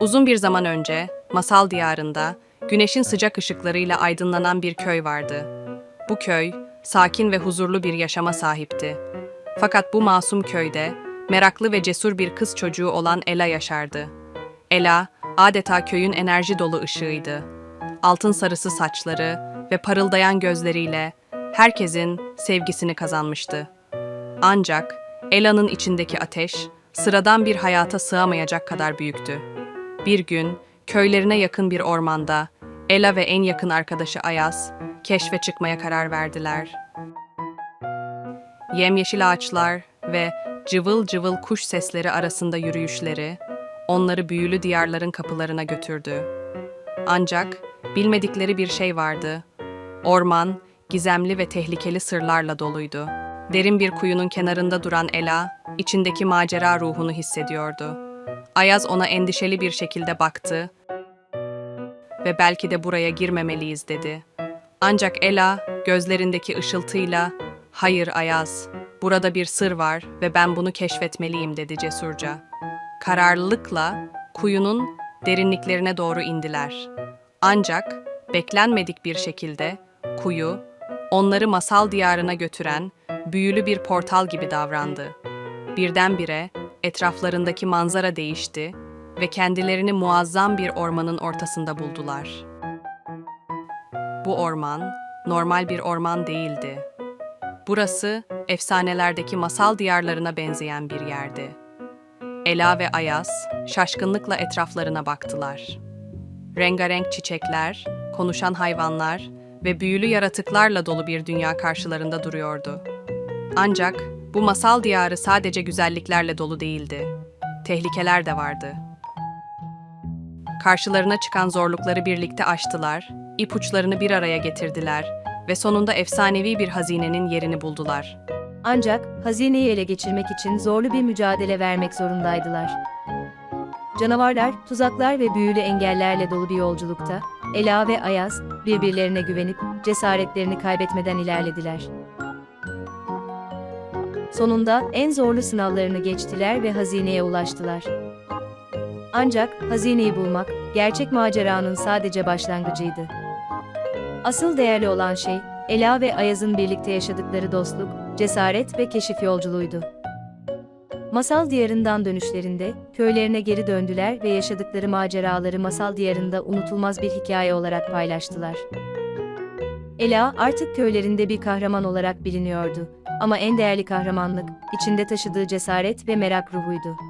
Uzun bir zaman önce, masal diyarında, güneşin sıcak ışıklarıyla aydınlanan bir köy vardı. Bu köy, sakin ve huzurlu bir yaşama sahipti. Fakat bu masum köyde, meraklı ve cesur bir kız çocuğu olan Ela yaşardı. Ela, adeta köyün enerji dolu ışığıydı. Altın sarısı saçları ve parıldayan gözleriyle herkesin sevgisini kazanmıştı. Ancak Ela'nın içindeki ateş sıradan bir hayata sığamayacak kadar büyüktü. Bir gün köylerine yakın bir ormanda Ela ve en yakın arkadaşı Ayaz keşfe çıkmaya karar verdiler. Yemyeşil ağaçlar ve cıvıl cıvıl kuş sesleri arasında yürüyüşleri onları büyülü diyarların kapılarına götürdü. Ancak bilmedikleri bir şey vardı. Orman gizemli ve tehlikeli sırlarla doluydu. Derin bir kuyunun kenarında duran Ela, içindeki macera ruhunu hissediyordu. Ayaz ona endişeli bir şekilde baktı ve belki de buraya girmemeliyiz dedi. Ancak Ela gözlerindeki ışıltıyla "Hayır Ayaz, burada bir sır var ve ben bunu keşfetmeliyim." dedi cesurca. Kararlılıkla kuyunun derinliklerine doğru indiler. Ancak beklenmedik bir şekilde kuyu onları masal diyarına götüren büyülü bir portal gibi davrandı. Birdenbire etraflarındaki manzara değişti ve kendilerini muazzam bir ormanın ortasında buldular. Bu orman normal bir orman değildi. Burası efsanelerdeki masal diyarlarına benzeyen bir yerdi. Ela ve Ayaz şaşkınlıkla etraflarına baktılar. Rengarenk çiçekler, konuşan hayvanlar ve büyülü yaratıklarla dolu bir dünya karşılarında duruyordu. Ancak bu masal diyarı sadece güzelliklerle dolu değildi. Tehlikeler de vardı. Karşılarına çıkan zorlukları birlikte aştılar, ipuçlarını bir araya getirdiler ve sonunda efsanevi bir hazinenin yerini buldular. Ancak hazineyi ele geçirmek için zorlu bir mücadele vermek zorundaydılar. Canavarlar, tuzaklar ve büyülü engellerle dolu bir yolculukta, Ela ve Ayaz birbirlerine güvenip cesaretlerini kaybetmeden ilerlediler. Sonunda en zorlu sınavlarını geçtiler ve hazineye ulaştılar. Ancak hazineyi bulmak gerçek maceranın sadece başlangıcıydı. Asıl değerli olan şey Ela ve Ayaz'ın birlikte yaşadıkları dostluk, cesaret ve keşif yolculuğuydu. Masal diyarından dönüşlerinde köylerine geri döndüler ve yaşadıkları maceraları masal diyarında unutulmaz bir hikaye olarak paylaştılar. Ela artık köylerinde bir kahraman olarak biliniyordu ama en değerli kahramanlık içinde taşıdığı cesaret ve merak ruhuydu.